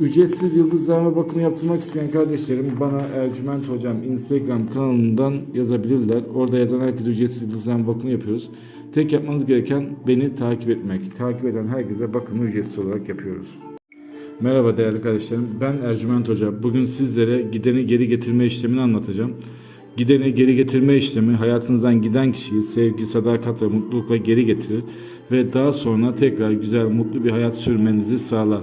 Ücretsiz yıldızlama bakımı yaptırmak isteyen kardeşlerim bana Ercüment Hocam Instagram kanalından yazabilirler. Orada yazan herkese ücretsiz yıldızlama bakımı yapıyoruz. Tek yapmanız gereken beni takip etmek. Takip eden herkese bakımı ücretsiz olarak yapıyoruz. Merhaba değerli kardeşlerim. Ben Ercüment Hoca. Bugün sizlere gideni geri getirme işlemini anlatacağım. Gideni geri getirme işlemi hayatınızdan giden kişiyi sevgi, sadakat ve mutlulukla geri getirir ve daha sonra tekrar güzel, mutlu bir hayat sürmenizi sağlar.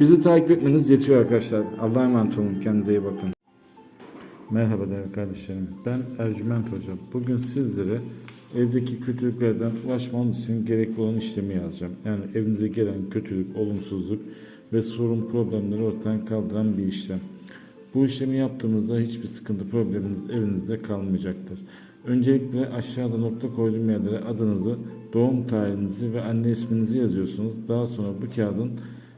Bizi takip etmeniz yetiyor arkadaşlar. Allah'a emanet olun. Kendinize iyi bakın. Merhaba değerli kardeşlerim. Ben Ercüment Hocam. Bugün sizlere evdeki kötülüklerden ulaşmanız için gerekli olan işlemi yazacağım. Yani evinize gelen kötülük, olumsuzluk ve sorun problemleri ortadan kaldıran bir işlem. Bu işlemi yaptığımızda hiçbir sıkıntı probleminiz evinizde kalmayacaktır. Öncelikle aşağıda nokta koyduğum yerlere adınızı, doğum tarihinizi ve anne isminizi yazıyorsunuz. Daha sonra bu kağıdın